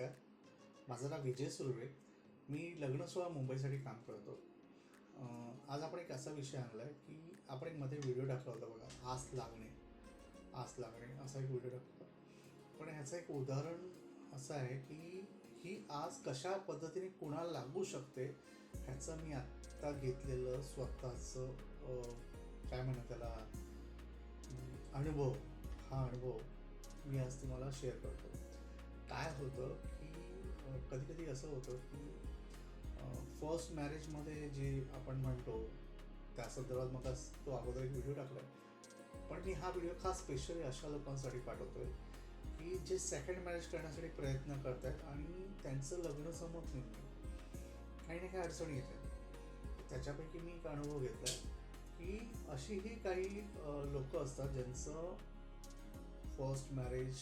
नमस्कार. माझं नाव विजय सुर्वे. मी लग्न सोहळा मुंबईसाठी काम करतो. आज आपण एक असा विषय आणला आहे की आपण एक मध्ये व्हिडिओ टाकला होता बघा आस लागणे. आस लागणे असा एक व्हिडिओ टाकला होता. पण ह्याचं एक उदाहरण असं आहे की ही आस कशा पद्धतीने कुणाला लागू शकते ह्याचं मी आत्ता घेतलेलं स्वतःचं काय म्हणा त्याला अनुभव. हा अनुभव मी आज तुम्हाला शेअर करतो. काय होतं की कधी कधी असं होतं की फर्स्ट मॅरेजमध्ये जे आपण म्हणतो त्या संदर्भात मग तो अगोदर एक व्हिडिओ टाकला पण मी हा व्हिडिओ खास स्पेशली अशा लोकांसाठी पाठवतोय की जे सेकंड मॅरेज करण्यासाठी प्रयत्न करत आहेत आणि त्यांचं लग्न जमत नाही काही ना काही अडचणी येतात. त्याच्यापैकी मी एक अनुभव घेतला की अशीही काही लोक असतात ज्यांचं फर्स्ट मॅरेज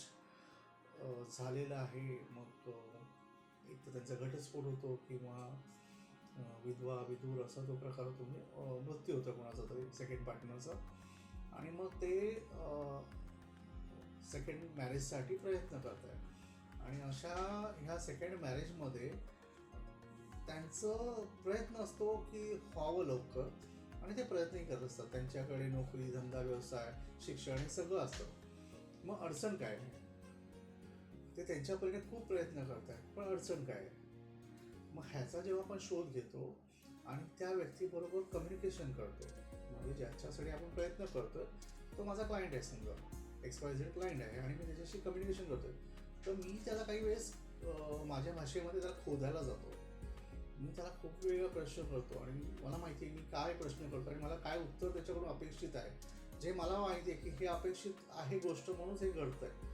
झालेलं आहे. मग एक तर त्यांचा घटस्फोट होतो किंवा विधवा विधूर असा तो प्रकार होतो. म्हणजे मृत्यू होतं कोणाचा तरी सेकंड पार्टनरचा आणि मग ते सेकंड मॅरेजसाठी प्रयत्न करत आहे आणि अशा ह्या सेकंड मॅरेजमध्ये त्यांचं प्रयत्न असतो की व्हावं लवकर. आणि ते प्रयत्नही करत असतात. त्यांच्याकडे नोकरी धंदा व्यवसाय शिक्षण हे सगळं असतं. मग अडचण काय? आहे ते त्यांच्या परीने खूप प्रयत्न करत आहेत पण अडचण काय आहे? मग ह्याचा जेव्हा आपण शोध घेतो आणि त्या व्यक्तीबरोबर कम्युनिकेशन करतो म्हणजे ज्याच्यासाठी आपण प्रयत्न करतो तो माझा क्लायंट आहे समजा. एक्स वाय झेड क्लायंट आहे आणि मी त्याच्याशी कम्युनिकेशन करतोय. तर मी त्याला काही वेळेस माझ्या भाषेमध्ये त्याला खोदायला जातो. मी त्याला खूप वेगळा प्रश्न करतो आणि मला माहिती आहे मी काय प्रश्न करतो आणि मला काय उत्तर त्याच्याकडून अपेक्षित आहे. जे मला माहिती आहे की हे अपेक्षित आहे गोष्ट म्हणूनच हे घडतं आहे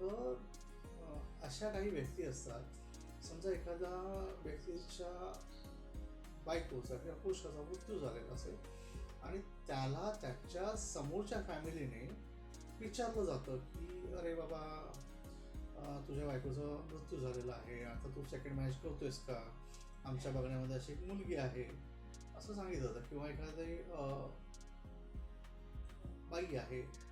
तर अशा काही व्यक्ती असतात समजा एखादा व्यक्तीच्या बायकोचा किंवा पुरुषाचा मृत्यू झालेला असेल आणि त्याला त्याच्या समोरच्या फॅमिलीने विचारलं जातं की अरे बाबा तुझ्या बायकोचा मृत्यू झालेला आहे आता तू सेकंड मॅरेज करतोयस का? आमच्या बघण्यामध्ये अशी एक मुलगी आहे. असं सांगितलं जातं. किंवा एखादी बाई आहे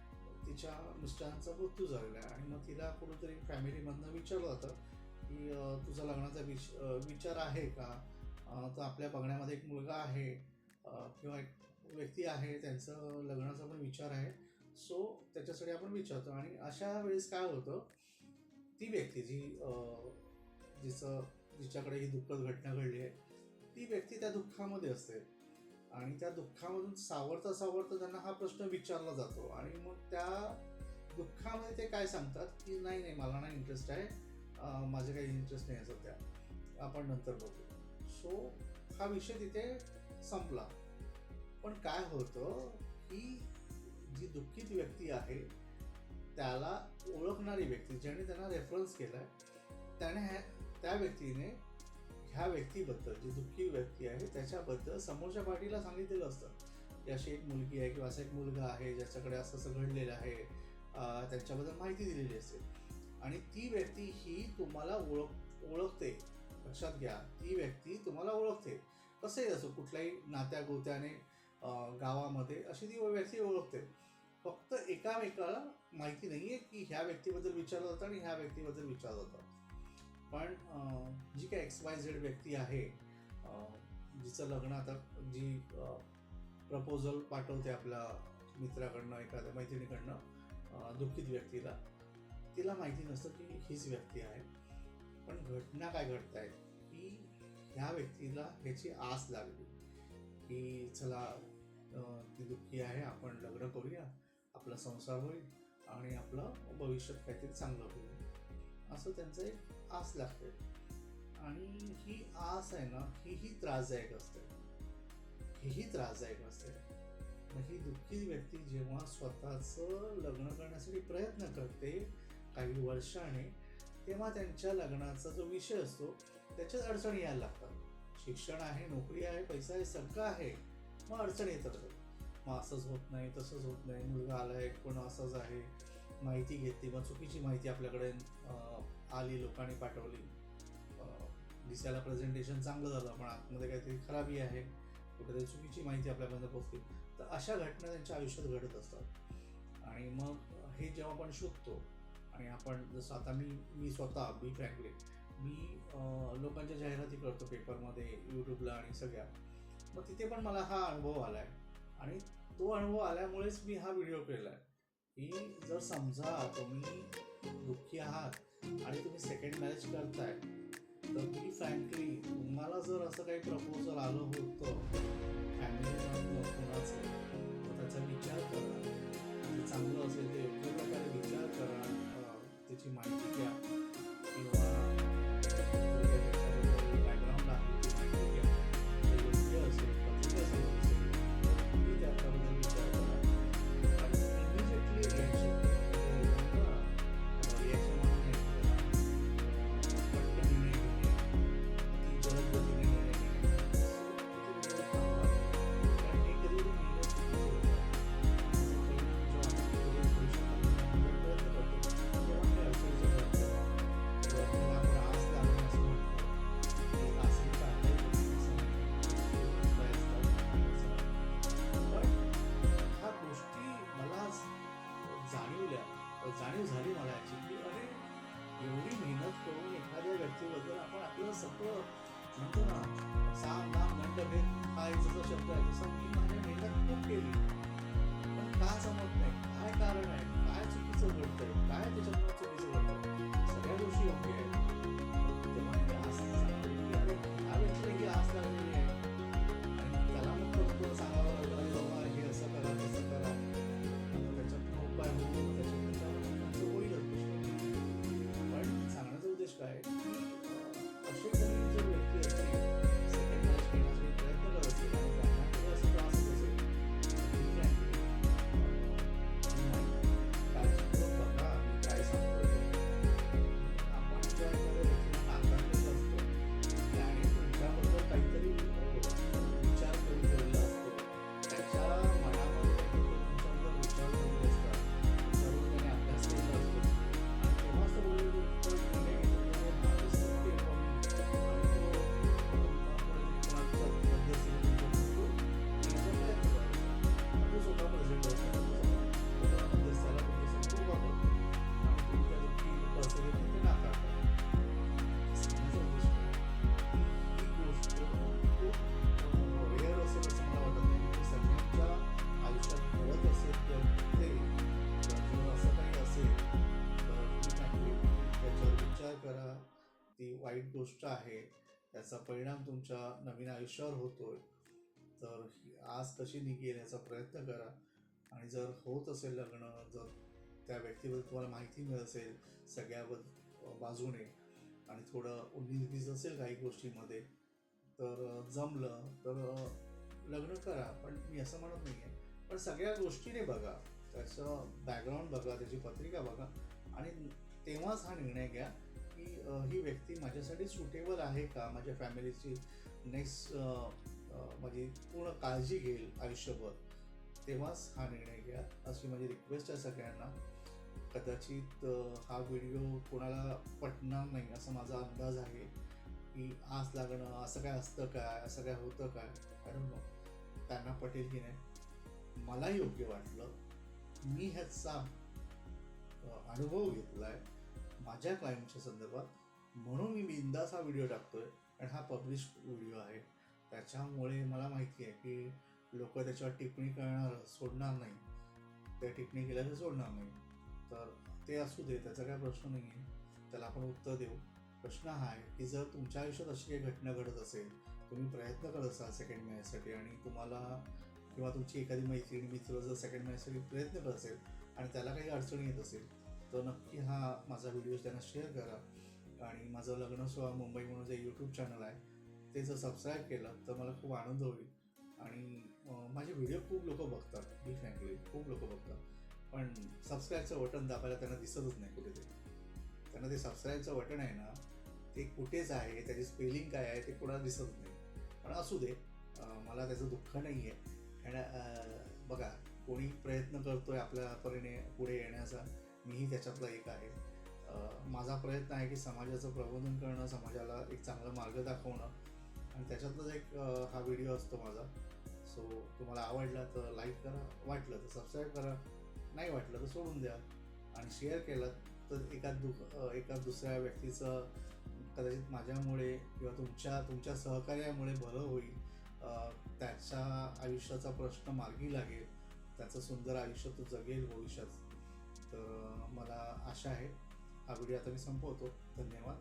तिच्या मिस्टरांचा मृत्यू झालेला आहे. आणि मग तिला कुठंतरी फॅमिलीमधनं विचारलं जातं की तुझा लग्नाचा विच विचार आहे का? तर आपल्या बघण्यामध्ये एक मुलगा आहे किंवा एक व्यक्ती आहे त्यांचं लग्नाचा पण विचार आहे. सो त्याच्यासाठी आपण विचारतो. आणि अशा वेळेस काय होतं ती व्यक्ती जी जिचं जिच्याकडे ही दुःखद घटना घडली आहे ती व्यक्ती त्या दुःखामध्ये असते. आणि त्या दुःखामधून सावरता सावरता त्यांना हा प्रश्न विचारला जातो. आणि मग त्या दुःखामध्ये ते काय सांगतात? की नाही नाही मला नाही इंटरेस्ट आहे. माझे काही इंटरेस्ट नाही आहे सध्या. आपण नंतर बघू. सो हा विषय तिथे संपला. पण काय होतं की जी दुःखित व्यक्ती आहे त्याला ओळखणारी व्यक्ती ज्याने त्यांना रेफरन्स केलाय त्याने ह्या त्या व्यक्तीने ह्या व्यक्तीबद्दल जी दुःखी व्यक्ती आहे त्याच्याबद्दल समोरच्या पार्टीला सांगितलेलं असतं. की अशी एक मुलगी आहे किंवा असा एक मुलगा आहे ज्याच्याकडे असं असं घडलेलं आहे त्यांच्याबद्दल त्याच्याबद्दल माहिती दिलेली असते आणि ती व्यक्ती ही तुम्हाला ओळख ओळखते. लक्षात घ्या ती व्यक्ती तुम्हाला ओळखते. कसंही असो कुठल्याही नात्या गोत्याने गावामध्ये अशी ती व्यक्ती ओळखते. फक्त एकामेकाला माहिती नाही आहे की ह्या व्यक्तीबद्दल विचारलं जातं आणि ह्या व्यक्तीबद्दल विचारलं जातं. पण जी काय एक्स वाय झेड व्यक्ती आहे जिचं लग्न आता जी प्रपोजल पाठवते आपल्या मित्राकडनं एखाद्या मैत्रिणीकडनं दुःखित व्यक्तीला तिला माहिती नसतं की हीच व्यक्ती आहे. पण घटना काय घडत आहे की ह्या व्यक्तीला ह्याची आस लागली की चला ती दुःखी आहे आपण लग्न करूया आपला संसार होईल आणि आपलं भविष्यात काहीतरी चांगलं होईल. असं त्यांचं एक आस लागते. आणि ही आस आहे ना हीही त्रासदायक असते. हीही त्रासदायक असते मग ही दुःखी व्यक्ती जेव्हा स्वतःचं लग्न करण्यासाठी प्रयत्न करते काही वर्षाने तेव्हा त्यांच्या लग्नाचा जो विषय असतो त्याच्यात अडचणी यायला लागतात. शिक्षण आहे नोकरी आहे पैसा आहे सगळं आहे मग अडचण येतात. मग असंच होत नाही तसंच होत नाही मुलगा आलाय कोण असंच आहे. माहिती घेतली मग चुकीची माहिती आपल्याकडे आली लोकांनी पाठवली दिसायला प्रेझेंटेशन चांगलं झालं पण आतमध्ये काहीतरी खराबी आहे कुठेतरी चुकीची माहिती आपल्यापर्यंत पोहोचली तर अशा घटना त्यांच्या आयुष्यात घडत असतात. आणि मग हे जेव्हा आपण शोधतो आणि आपण जसं आता मी मी स्वतः बी फ्रँकली मी लोकांच्या जाहिराती करतो पेपरमध्ये यूट्यूबला आणि सगळ्या मग तिथे पण मला हा अनुभव आला आहे आणि तो अनुभव आल्यामुळेच मी हा व्हिडिओ केला आहे की जर समजा तुम्ही दुःखी आहात आणि तुम्ही सेकंड मॅरेज करताय तर मी फ्रँकली तुम्हाला जर असं काही प्रपोजल आलं होतं फॅमिली कोणाचं तर त्याचा विचार करा. चांगलं असेल ते योग्य प्रकारे विचार करा. त्याची माहिती घ्या जाणीव झाली मला याची की अरे एवढी मेहनत करून एखाद्या व्यक्तीबद्दल आपण आपलं सगळं म्हणतो ना साम नाम दंड भेद हा एक जसा शब्द आहे जसं मी माझ्या मेहनत खूप केली. पण का जमत नाही? काय कारण आहे? काय चुकीचं घडतंय? काय त्याच्यामुळे चुकीचं घडतंय? सगळ्या गोष्टी योग्य आहेत. तेव्हा मी आज सांगतो की अरे हा व्यक्ती आज आस लागलेली ती वाईट गोष्ट आहे त्याचा परिणाम तुमच्या नवीन आयुष्यावर होतोय. तर आज कशी निघेल याचा प्रयत्न करा. आणि जर होत असेल लग्न जर त्या व्यक्तीबद्दल तुम्हाला माहिती मिळत असेल सगळ्या बाजूने आणि थोडं उन्नीस असेल काही गोष्टींमध्ये तर जमलं तर लग्न करा. पण मी असं म्हणत नाही आहे पण सगळ्या गोष्टीने बघा. त्याचं बॅकग्राऊंड बघा त्याची पत्रिका बघा आणि तेव्हाच हा निर्णय घ्या की ही व्यक्ती माझ्यासाठी सुटेबल आहे का? माझ्या फॅमिलीची नेक्स्ट माझी पूर्ण काळजी घेईल आयुष्यभर. तेव्हाच हा निर्णय घ्या अशी माझी रिक्वेस्ट आहे सगळ्यांना. कदाचित हा व्हिडिओ कोणाला पटणार नाही असा माझा अंदाज आहे की आस लागणं असं काय असतं काय असं काय होतं काय? कारण त्यांना पटेल की नाही. मला योग्य वाटलं. मी ह्याचा अनुभव घेतला आहे माझ्या क्लायंटच्या संदर्भात म्हणून मी बिंदास हा व्हिडिओ टाकतोय आणि हा पब्लिश व्हिडिओ आहे. त्याच्यामुळे मला माहिती आहे की लोक त्याच्यावर टिप्पणी करणार सोडणार नाही. त्या टिप्पणी केल्याचं सोडणार नाही. तर ते असू दे त्याचा काय प्रश्न नाही आहे त्याला आपण उत्तर देऊ. प्रश्न हा आहे की जर तुमच्या आयुष्यात अशी काही घटना घडत असेल तुम्ही प्रयत्न करत असाल सेकंड मॅचसाठी आणि तुम्हाला किंवा तुमची एखादी मैत्रिणी मित्र जर सेकंड मॅचसाठी प्रयत्न करत असेल आणि त्याला काही अडचणी येत असेल तर नक्की हा माझा व्हिडिओ त्यांना शेअर करा. आणि माझं लग्न सोहळा मुंबई म्हणून जे यूट्यूब चॅनल आहे ते जर सबस्क्राईब केलं तर मला खूप आनंद होईल. आणि माझे व्हिडिओ खूप लोक बघतात मी फ्रँकली खूप लोक बघतात. पण सबस्क्राईबचं बटन दाबायला त्यांना दिसतच नाही कुठेतरी. त्यांना ते सबस्क्राईबचं बटन आहे ना ते कुठेच आहे त्याची स्पेलिंग काय आहे ते कोणाला दिसत नाही. पण असू दे मला त्याचं दुःख नाही आहे आणि बघा कोणी प्रयत्न करतोय आपल्या परीने पुढे येण्याचा मीही त्याच्यातला एक आहे. माझा प्रयत्न आहे की समाजाचं प्रबोधन करणं समाजाला एक चांगला मार्ग दाखवणं. आणि त्याच्यातलाच एक हा व्हिडिओ असतो माझा. सो तुम्हाला आवडला तर लाईक करा वाटलं तर सबस्क्राईब करा. नाही वाटलं तर सोडून द्या. आणि शेअर केलं तर एका दु एका दुसऱ्या व्यक्तीचं कदाचित माझ्यामुळे किंवा तुमच्या तुमच्या सहकार्यामुळे भलं होईल. त्याच्या आयुष्याचा प्रश्न मार्गी लागेल. त्याचं सुंदर आयुष्य तो जगेल भविष्यात. तर मला आशा आहे हा व्हिडिओ आता मी संपवतो. धन्यवाद.